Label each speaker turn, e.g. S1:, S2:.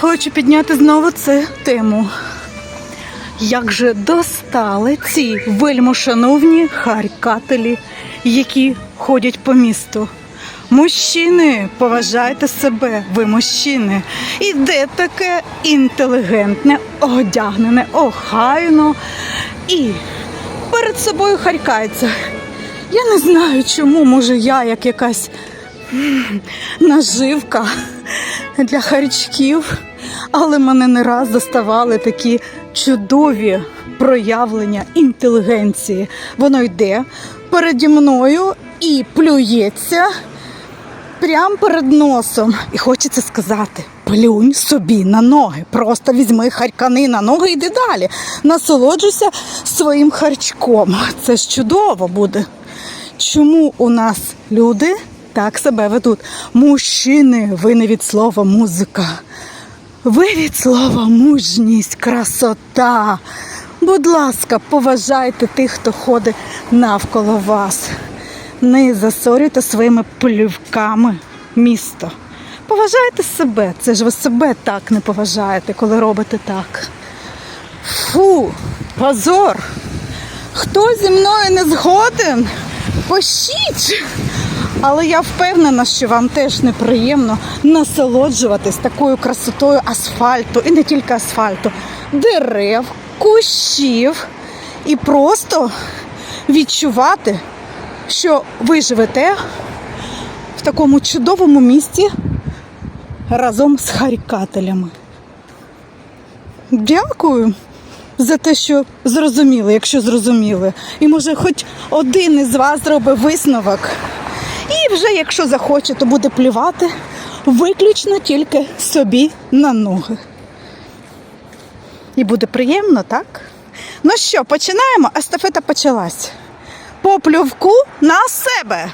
S1: Хочу підняти знову цю тему. Як же достали ці вельмошановні харкателі, які ходять по місту? Мужчини, поважайте себе, ви мужчини. І де таке інтелігентне, одягнене, охайно і перед собою харкається. Я не знаю, чому, може, я як якась наживка для харчків, але мене не раз заставали такі чудові проявлення інтелігенції. Воно йде переді мною і плюється прямо перед носом. І хочеться сказати: плюнь собі на ноги. Просто візьми харкани на ноги йди далі. Насолоджуйся своїм харчком. Це ж чудово буде. Чому у нас люди так себе ведуть? Мужчини, ви не від слова музика. Ви від слова мужність, красота. Будь ласка, поважайте тих, хто ходить навколо вас. Не засорюйте своїми плювками місто. Поважайте себе. Це ж ви себе так не поважаєте, коли робите так. Фу, позор. Хто зі мною не згоден? Пишіть. Але я впевнена, що вам теж неприємно насолоджуватись такою красотою асфальту, і не тільки асфальту, дерев, кущів, і просто відчувати, що ви живете в такому чудовому місті разом з харкателями. Дякую за те, що зрозуміли, якщо зрозуміли. І може хоч один із вас зробить висновок. І вже якщо захоче, то буде плювати виключно тільки собі на ноги. І буде приємно, так? Ну що, починаємо? Естафета почалась. По плювку на себе.